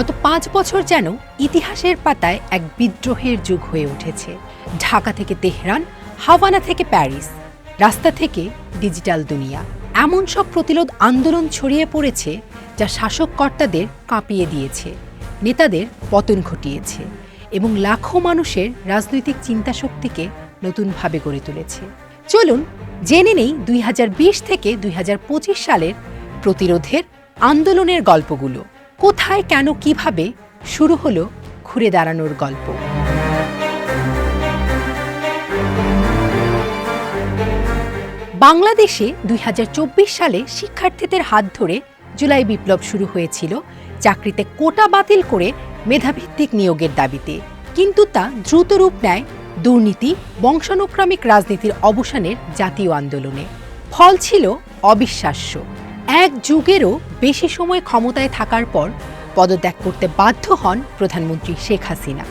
গত পাঁচ বছর যেন ইতিহাসের পাতায় এক বিদ্রোহের যুগ হয়ে উঠেছে। ঢাকা থেকে তেহরান, হাওয়ানা থেকে প্যারিস, রাস্তা থেকে ডিজিটাল দুনিয়া। এমন সব প্রতিরোধ আন্দোলন ছড়িয়ে পড়েছে যা শাসক কর্তাদের কাঁপিয়ে দিয়েছে, নেতাদের পতন ঘটিয়েছে এবং লাখো মানুষের রাজনৈতিক চিন্তাশক্তিকে নতুনভাবে গড়ে তুলেছে। চলুন, জেনে নেই দুই হাজার বিশ থেকে দুই হাজার পঁচিশ সালের প্রতিরোধের আন্দোলনের গল্পগুলো। কোথায়, কেন, কীভাবে শুরু হলো ঘুরে দাঁড়ানোর গল্প। বাংলাদেশে দুই হাজার চব্বিশ সালে শিক্ষার্থীদের হাত ধরে জুলাই বিপ্লব শুরু হয়েছিল, চাকরিতে কোটা বাতিল করে মেধাভিত্তিক নিয়োগের দাবিতে। কিন্তু তা দ্রুত রূপ নেয় দুর্নীতি, বংশানুক্রমিক রাজনীতির অবসানের জাতীয় আন্দোলনে। ফল ছিল অবিশ্বাস্য। এক যুগেরও বেশি সময় ক্ষমতায় থাকার পর পদত্যাগ করতে বাধ্য হন প্রধানমন্ত্রী শেখ হাসিনা।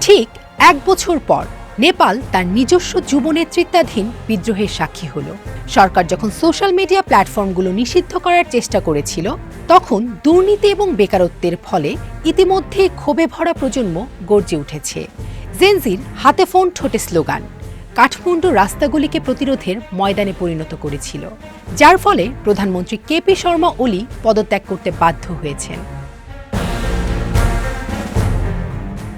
ঠিক এক বছর পর নেপাল তার নিজস্ব যুব নেতৃত্বাধীন বিদ্রোহের সাক্ষী হল। সরকার যখন সোশ্যাল মিডিয়া প্ল্যাটফর্মগুলো নিষিদ্ধ করার চেষ্টা করেছিল, তখন দুর্নীতি এবং বেকারত্বের ফলে ইতিমধ্যে ক্ষোভে ভরা প্রজন্ম গর্জে উঠেছে। জেনজির হাতে ফোন ঠোঁটে স্লোগান কাঠমান্ডু রাস্তাগুলিকে প্রতিরোধের ময়দানে পরিণত করেছিল, যার ফলে প্রধানমন্ত্রী কেপি শর্মা ওলি পদত্যাগ করতে বাধ্য হয়েছেন।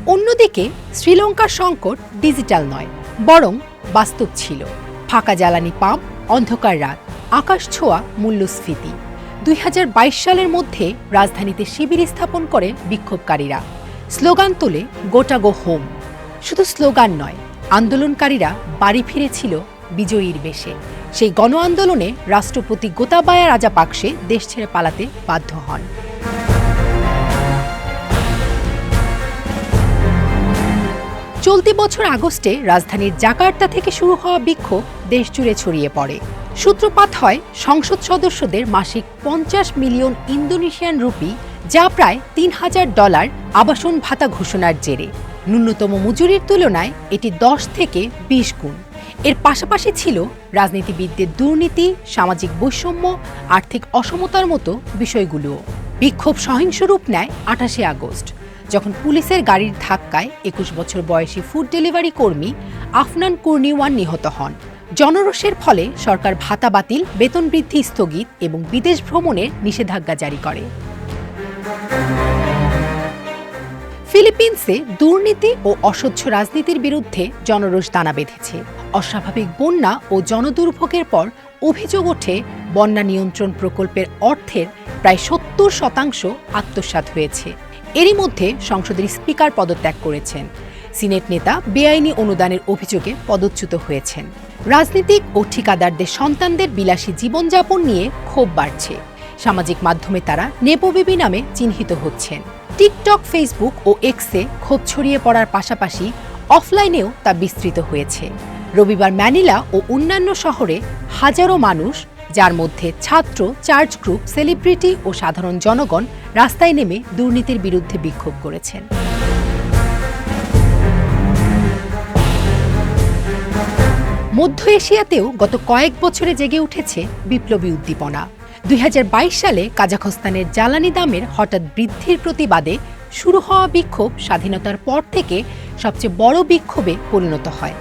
অন্যদিকে, শ্রীলঙ্কার সংকট ডিজিটাল নয়, বরং বাস্তব ছিল। ফাঁকা জ্বালানি পাম্প, অন্ধকার রাত, আকাশ ছোঁয়া, মূল্যস্ফীতি। দুই হাজার বাইশ সালের মধ্যে রাজধানীতে শিবির স্থাপন করে বিক্ষোভকারীরা। স্লোগান তোলে গোটাগো হোম। শুধু স্লোগান নয় আন্দোলনকারীরা বাড়ি ফিরেছিল বিজয়ীর বেশে। সেই গণ আন্দোলনে রাষ্ট্রপতি গোতাবায়া রাজা রাজাপাকসে দেশ ছেড়ে পালাতে বাধ্য হন। চলতি বছর আগস্টে রাজধানীর জাকার্তা থেকে শুরু হওয়া বিক্ষোভ দেশজুড়ে ছড়িয়ে পড়ে। সূত্রপাত হয়, সংসদ সদস্যদের মাসিক পঞ্চাশ মিলিয়ন ইন্দোনেশিয়ান রুপি, যা প্রায় তিন হাজার ডলার আবাসন ভাতা ঘোষণার জেরে। ন্যূনতম মজুরির তুলনায় এটি দশ থেকে বিশ গুণ। এর পাশাপাশি ছিল রাজনীতিবিদদের দুর্নীতি, সামাজিক বৈষম্য, আর্থিক অসমতার মতো বিষয়গুলোও। বিক্ষোভ সহিংস রূপ নেয় আঠাশে আগস্ট, যখন পুলিশের গাড়ির ধাক্কায় একুশ বছর বয়সী ফুড ডেলিভারি কর্মী আফনান কুর্নিওয়ান নিহত হন। জনরোষের ফলে সরকার ভাতা বাতিল, বেতন বৃদ্ধি স্থগিত এবং বিদেশ ভ্রমণের নিষেধাজ্ঞা জারি করে। ফিলিপিন্সে দুর্নীতি ও অস্বচ্ছ রাজনীতির বিরুদ্ধে জনরোষ দানা বেঁধেছে। অস্বাভাবিক বন্যা ও জনদুর্ভোগের পর অভিযোগ ওঠে, বন্যা নিয়ন্ত্রণ প্রকল্পের অর্থের প্রায় সত্তর শতাংশ আত্মসাৎ হয়েছে। এরই মধ্যে সংসদের স্পিকার পদত্যাগ করেছেন। সিনেট নেতা বেআইনি অনুদানের অভিযোগে পদচ্যুত হয়েছেন। রাজনীতিক ও ঠিকাদারদের সন্তানদের বিলাসী জীবনযাপন নিয়ে ক্ষোভ বাড়ছে। সামাজিক মাধ্যমে তারা নেপোবিবি নামে চিহ্নিত হচ্ছেন। টিকটক, ফেসবুক ও এক্সে ক্ষোভ ছড়িয়ে পড়ার পাশাপাশি অফলাইনেও তা বিস্তৃত হয়েছে। রবিবার ম্যানিলা ও অন্যান্য শহরে হাজারো মানুষ, যার মধ্যে ছাত্র, চার্চ গ্রুপ, সেলিব্রিটি ও সাধারণ জনগণ রাস্তায় নেমে দুর্নীতির বিরুদ্ধে বিক্ষোভ করেছেন। মধ্য এশিয়াতেও গত কয়েক বছরে জেগে উঠেছে বিপ্লবী উদ্দীপনা। দুই হাজার বাইশ সালে কাজাখস্তানের জ্বালানি দামের হঠাৎ বৃদ্ধির প্রতিবাদে শুরু হওয়া বিক্ষোভ স্বাধীনতার পর থেকে সবচেয়ে বড় বিক্ষোভে পরিণত হয়।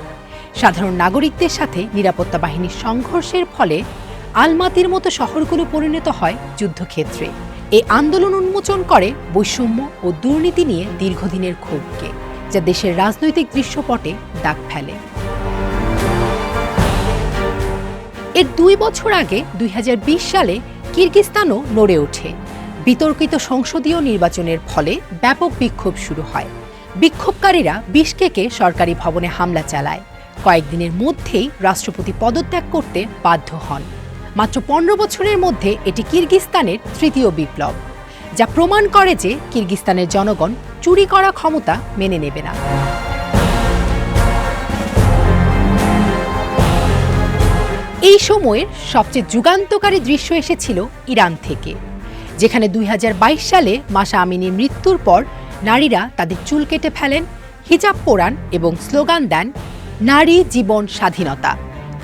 সাধারণ নাগরিকদের সাথে নিরাপত্তা বাহিনীর সংঘর্ষের ফলে আলমাতির মতো শহরগুলো পরিণত হয় যুদ্ধক্ষেত্রে। এই আন্দোলন উন্মোচন করে বৈষম্য ও দুর্নীতি নিয়ে দীর্ঘদিনের ক্ষোভকে, যা দেশের রাজনৈতিক দৃশ্যপটে দাগ ফেলে। এর দুই বছর আগে দুই হাজার বিশ সালে কিরগিস্তানও নড়ে ওঠে। বিতর্কিত সংসদীয় নির্বাচনের ফলে ব্যাপক বিক্ষোভ শুরু হয়। বিক্ষোভকারীরা বিশকেকে সরকারি ভবনে হামলা চালায়। কয়েকদিনের মধ্যেই রাষ্ট্রপতি পদত্যাগ করতে বাধ্য হন। মাত্র পনেরো বছরের মধ্যে এটি কিরগিস্তানের তৃতীয় বিপ্লব, যা প্রমাণ করে যে কিরগিস্তানের জনগণ চুরি করা ক্ষমতা মেনে নেবে না। এই সময়ের সবচেয়ে যুগান্তকারী দৃশ্য এসেছিল ইরান থেকে, যেখানে দুই হাজার বাইশ সালে মাসা আমিনীর মৃত্যুর পর নারীরা তাদের চুল কেটে ফেলেন, হিজাব পোড়ান এবং স্লোগান দেন, নারী জীবন স্বাধীনতা।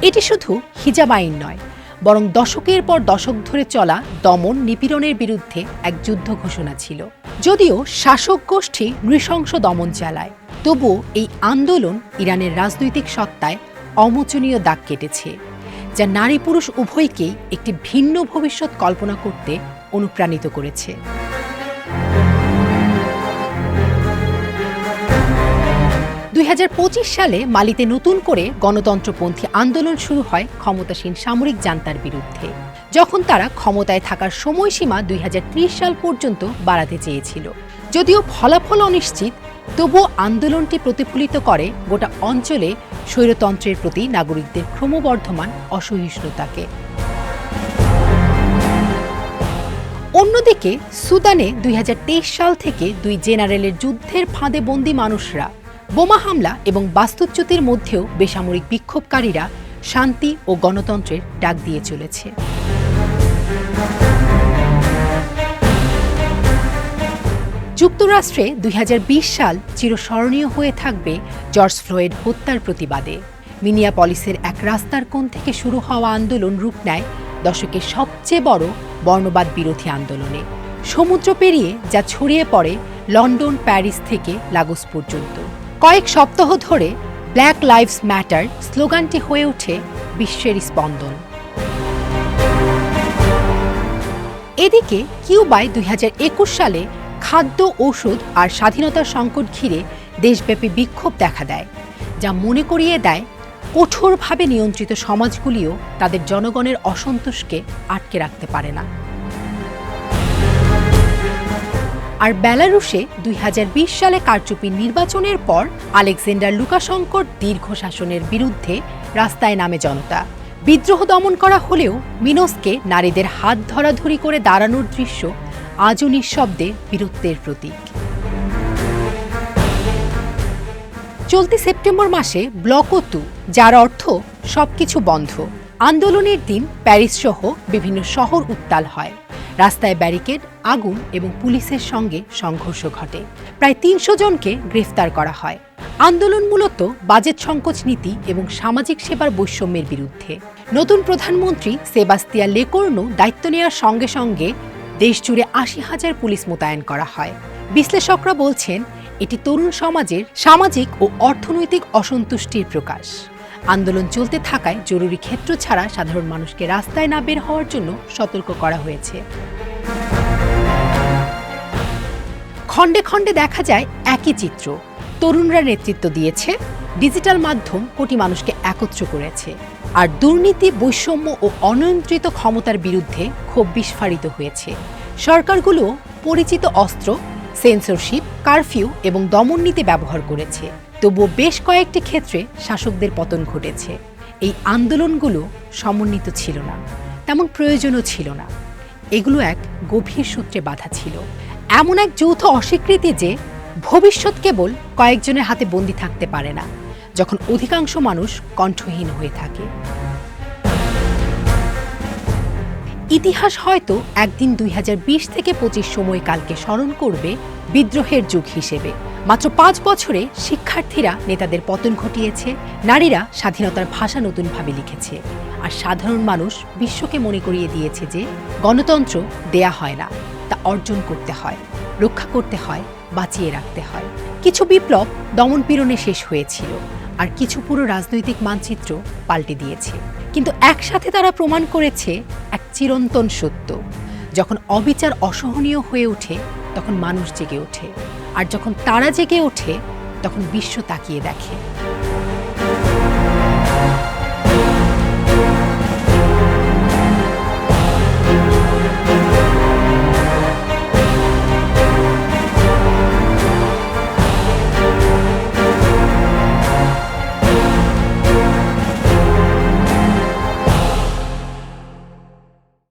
এটি শুধু হিজাব আইন নয়, বরং দশকের পর দশক ধরে চলা দমন নিপীড়নের বিরুদ্ধে এক যুদ্ধ ঘোষণা ছিল। যদিও শাসক গোষ্ঠী নৃশংস দমন চালায়, তবুও এই আন্দোলন ইরানের রাজনৈতিক সত্তায় অমোচনীয় দাগ কেটেছে। যা নারী পুরুষ উভয়কেই একটি ভিন্ন ভবিষ্যৎ কল্পনা করতে অনুপ্রাণিত করেছে। দুই হাজার পঁচিশ সালে মালিতে নতুন করে গণতন্ত্রপন্থী আন্দোলন শুরু হয় ক্ষমতাসীন সামরিক জান্তার বিরুদ্ধে। যখন তারা ক্ষমতায় থাকার সময়সীমা দুই হাজার ত্রিশ সাল পর্যন্ত বাড়াতে চেয়েছিল। যদিও ফলাফল অনিশ্চিত তবুও আন্দোলনটি প্রতিফলিত করে গোটা অঞ্চলে স্বৈরতন্ত্রের প্রতি নাগরিকদের ক্রমবর্ধমান অসহিষ্ণুতাকে। অন্যদিকে, সুদানে দুই হাজার তেইশ সাল থেকে দুই জেনারেলের যুদ্ধের ফাঁদে বন্দী মানুষরা, বোমা হামলা এবং বাস্তুচ্যুতির মধ্যেও বেসামরিক বিক্ষোভকারীরা শান্তি ও গণতন্ত্রের ডাক দিয়ে চলেছে। যুক্তরাষ্ট্রে দুই হাজার বিশ সাল চিরস্মরণীয় হয়ে থাকবে জর্জ ফ্লয়েড হত্যার প্রতিবাদে। মিনিয়াপলিসের এক রাস্তার কোণ থেকে শুরু হওয়া আন্দোলন রূপ নেয় দশকের সবচেয়ে বড় বর্ণবাদ বিরোধী আন্দোলনে। সমুদ্র পেরিয়ে যা ছড়িয়ে পড়ে লন্ডন, প্যারিস থেকে লাগোস পর্যন্ত। কয়েক সপ্তাহ ধরে ব্ল্যাক লাইভস ম্যাটার স্লোগানটি হয়ে ওঠে বিশ্বের স্পন্দন। এদিকে কিউবায় দুই হাজার একুশ সালে খাদ্য ঔষধ আর স্বাধীনতার সংকট ঘিরে দেশব্যাপী বিক্ষোভ দেখা দেয়, যা মনে করিয়ে দেয় কঠোরভাবে নিয়ন্ত্রিত সমাজগুলিও তাদের জনগণের অসন্তোষকে আটকে রাখতে পারে না। আর বেলারুশে দুই হাজার বিশ সালে কারচুপির নির্বাচনের পর আলেকজান্ডার লুকাশঙ্কর দীর্ঘ শাসনের বিরুদ্ধে রাস্তায় নামে জনতা। বিদ্রোহ দমন করা হলেও মিনোসকে নারীদের হাত ধরাধরি করে দাঁড়ানোর দৃশ্য আজও নিঃশব্দে বীরত্বের প্রতীক। চলতি সেপ্টেম্বর মাসে ব্লকতু যার অর্থ সবকিছু বন্ধ। আন্দোলনের দিন প্যারিস সহ বিভিন্ন শহর উত্তাল হয়। রাস্তায় ব্যারিকেড, আগুন এবং পুলিশের সঙ্গে সংঘর্ষ ঘটে। প্রায় তিনশো জনকে গ্রেফতার করা হয়। আন্দোলন মূলত বাজেট সংকোচ নীতি এবং সামাজিক সেবার বৈষম্যের বিরুদ্ধে। নতুন প্রধানমন্ত্রী সেবাস্তিয়া লেকর্নো দায়িত্ব নেওয়ার সঙ্গে সঙ্গে দেশজুড়ে আশি হাজার পুলিশ মোতায়েন করা হয়। বিশ্লেষকরা বলছেন, এটি তরুণ সমাজের সামাজিক ও অর্থনৈতিক অসন্তুষ্টির প্রকাশ। আন্দোলন চলতে থাকায় জরুরি ক্ষেত্র ছাড়া সাধারণ মানুষকে রাস্তায় না বের হওয়ার জন্য সতর্ক করা হয়েছে। খণ্ডে খণ্ডে দেখা যায় একই চিত্র। তরুণরা নেতৃত্ব দিয়েছে, ডিজিটাল মাধ্যম কোটি মানুষকে একত্র করেছে। আর দুর্নীতি, বৈষম্য ও অনিয়ন্ত্রিত ক্ষমতার বিরুদ্ধে ক্ষোভ বিস্ফারিত হয়েছে। সরকারগুলো পরিচিত অস্ত্র সেন্সরশিপ কারফিউ এবং দমননীতি ব্যবহার করেছে। তবুও বেশ কয়েকটি ক্ষেত্রে শাসকদের পতন ঘটেছে। এই আন্দোলনগুলো সমন্বিত ছিল না, তেমন প্রয়োজনও ছিল না। এগুলো এক গভীর সূত্রে বাধা ছিল। এমন এক যৌথ অস্বীকৃতি যে ভবিষ্যৎ কেবল কয়েকজনের হাতে বন্দি থাকতে পারে না। যখন অধিকাংশ মানুষ কণ্ঠহীন হয়ে থাকে। ইতিহাস হয়তো একদিন দুই হাজার বিশ থেকে পঁচিশ সময়কালকে স্মরণ করবে বিদ্রোহের যুগ হিসেবে। মাত্র পাঁচ বছরে শিক্ষার্থীরা, নেতাদের পতন ঘটিয়েছে, নারীরা স্বাধীনতার ভাষা নতুনভাবে লিখেছে। আর সাধারণ মানুষ বিশ্বকে মনে করিয়ে দিয়েছে যে, গণতন্ত্র দেয়া হয় না, তা অর্জন করতে হয়, রক্ষা করতে হয়, বাঁচিয়ে রাখতে হয়। কিছু বিপ্লব দমনপীড়নে শেষ হয়েছিল। আর কিছু পুরো রাজনৈতিক মানচিত্র পাল্টে দিয়েছে। কিন্তু একসাথে তারা প্রমাণ করেছে এক চিরন্তন সত্য। যখন অবিচার অসহনীয় হয়ে ওঠে, তখন মানুষ জেগে ওঠে। আর যখন তারা জেগে ওঠে, তখন বিশ্ব তাকিয়ে দেখে।